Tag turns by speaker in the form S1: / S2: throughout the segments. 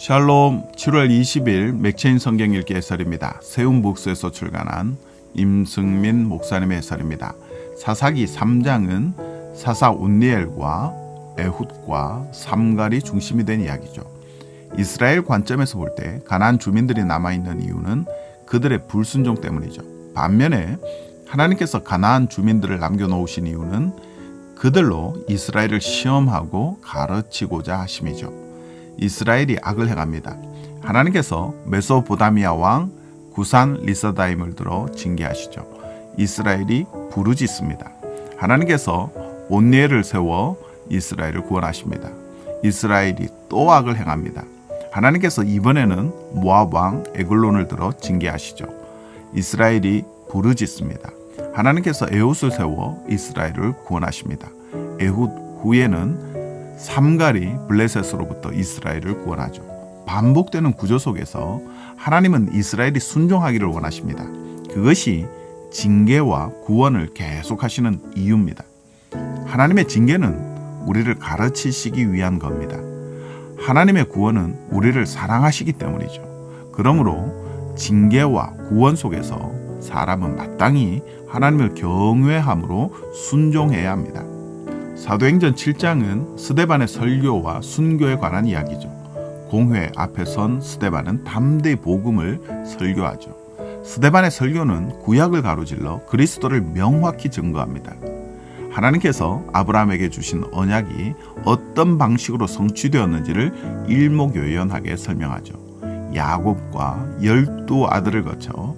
S1: 샬롬 7월 20일 맥체인 성경 읽기 해설입니다. 세운북스에서 출간한 임승민 목사님의 해설입니다. 사사기 3장은 사사 온니엘과 에훗과 삼갈이 중심이 된 이야기죠. 이스라엘 관점에서 볼 때 가나안 주민들이 남아 있는 이유는 그들의 불순종 때문이죠. 반면에 하나님께서 가나안 주민들을 남겨 놓으신 이유는 그들로 이스라엘을 시험하고 가르치고자 하심이죠. 이스라엘이 악을 행합니다. 하나님께서 메소포다미아 왕 구산 리사다임을 들어 징계하시죠. 이스라엘이 부르짖습니다. 하나님께서 온니엘을 세워 이스라엘을 구원하십니다. 이스라엘이 또 악을 행합니다. 하나님께서 이번에는 모압 왕 에글론을 들어 징계하시죠. 이스라엘이 부르짖습니다. 하나님께서 에훗을 세워 이스라엘을 구원하십니다. 에훗 후에는 삼갈이 블레셋으로부터 이스라엘을 구원하죠. 반복되는 구조 속에서 하나님은 이스라엘이 순종하기를 원하십니다. 그것이 징계와 구원을 계속하시는 이유입니다. 하나님의 징계는 우리를 가르치시기 위한 겁니다. 하나님의 구원은 우리를 사랑하시기 때문이죠. 그러므로 징계와 구원 속에서 사람은 마땅히 하나님을 경외함으로 순종해야 합니다. 사도행전 7장은 스데반의 설교와 순교에 관한 이야기죠. 공회 앞에 선 스데반은 담대히 복음을 설교하죠. 스데반의 설교는 구약을 가로질러 그리스도를 명확히 증거합니다. 하나님께서 아브라함에게 주신 언약이 어떤 방식으로 성취되었는지를 일목요연하게 설명하죠. 야곱과 열두 아들을 거쳐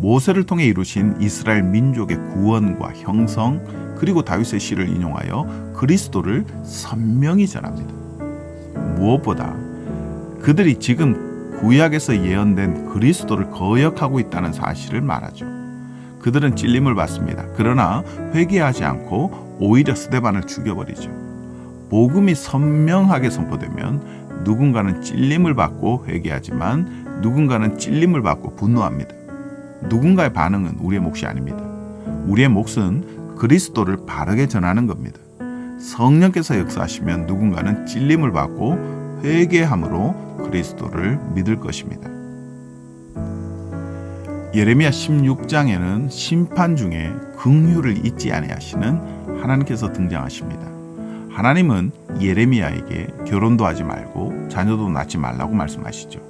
S1: 모세를 통해 이루신 이스라엘 민족의 구원과 형성 그리고 다윗의 시를 인용하여 그리스도를 선명히 전합니다. 무엇보다 그들이 지금 구약에서 예언된 그리스도를 거역하고 있다는 사실을 말하죠. 그들은 찔림을 받습니다. 그러나 회개하지 않고 오히려 스데반을 죽여버리죠. 복음이 선명하게 선포되면 누군가는 찔림을 받고 회개하지만 누군가는 찔림을 받고 분노합니다. 누군가의 반응은 우리의 몫이 아닙니다. 우리의 몫은 그리스도를 바르게 전하는 겁니다. 성령께서 역사하시면 누군가는 찔림을 받고 회개함으로 그리스도를 믿을 것입니다. 예레미야 16장에는 심판 중에 긍휼을 잊지 아니하시는 하나님께서 등장하십니다. 하나님은 예레미야에게 결혼도 하지 말고 자녀도 낳지 말라고 말씀하시죠.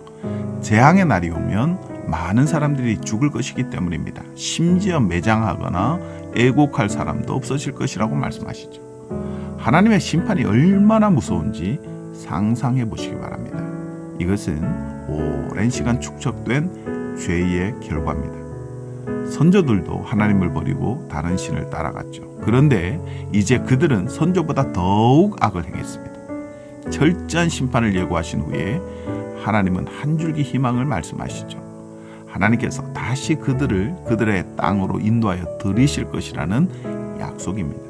S1: 재앙의 날이 오면 많은 사람들이 죽을 것이기 때문입니다. 심지어 매장하거나 애곡할 사람도 없어질 것이라고 말씀하시죠. 하나님의 심판이 얼마나 무서운지 상상해 보시기 바랍니다. 이것은 오랜 시간 축적된 죄의 결과입니다. 선조들도 하나님을 버리고 다른 신을 따라갔죠. 그런데 이제 그들은 선조보다 더욱 악을 행했습니다. 철저한 심판을 예고하신 후에 하나님은 한 줄기 희망을 말씀하시죠. 하나님께서 다시 그들을 그들의 땅으로 인도하여 들이실 것이라는 약속입니다.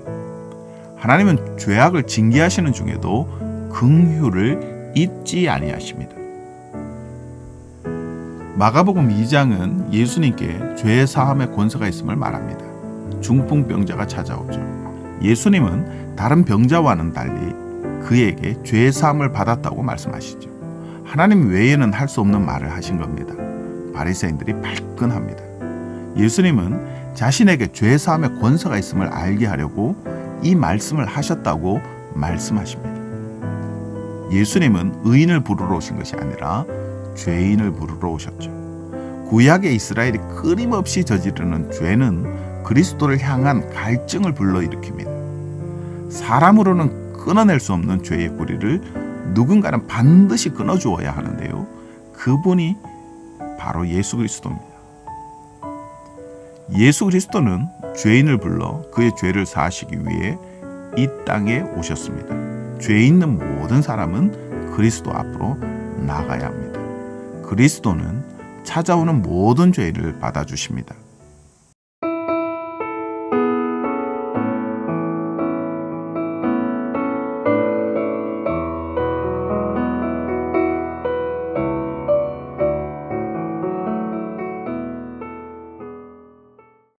S1: 하나님은 죄악을 징계하시는 중에도 긍휼을 잊지 아니하십니다. 마가복음 2장은 예수님께 죄 사함의 권세가 있음을 말합니다. 중풍 병자가 찾아오죠. 예수님은 다른 병자와는 달리 그에게 죄 사함을 받았다고 말씀하시죠. 하나님 외에는 할 수 없는 말을 하신 겁니다. 바리새인들이 발끈합니다. 예수님은 자신에게 죄 사함의 권세가 있음을 알게 하려고 이 말씀을 하셨다고 말씀하십니다. 예수님은 의인을 부르러 오신 것이 아니라 죄인을 부르러 오셨죠. 구약의 이스라엘이 끊임없이 저지르는 죄는 그리스도를 향한 갈증을 불러일으킵니다. 사람으로는 끊어낼 수 없는 죄의 고리를 누군가는 반드시 끊어주어야 하는데요. 그분이 바로 예수 그리스도입니다. 예수 그리스도는 죄인을 불러 그의 죄를 사하시기 위해 이 땅에 오셨습니다. 죄 있는 모든 사람은 그리스도 앞으로 나가야 합니다. 그리스도는 찾아오는 모든 죄를 받아주십니다.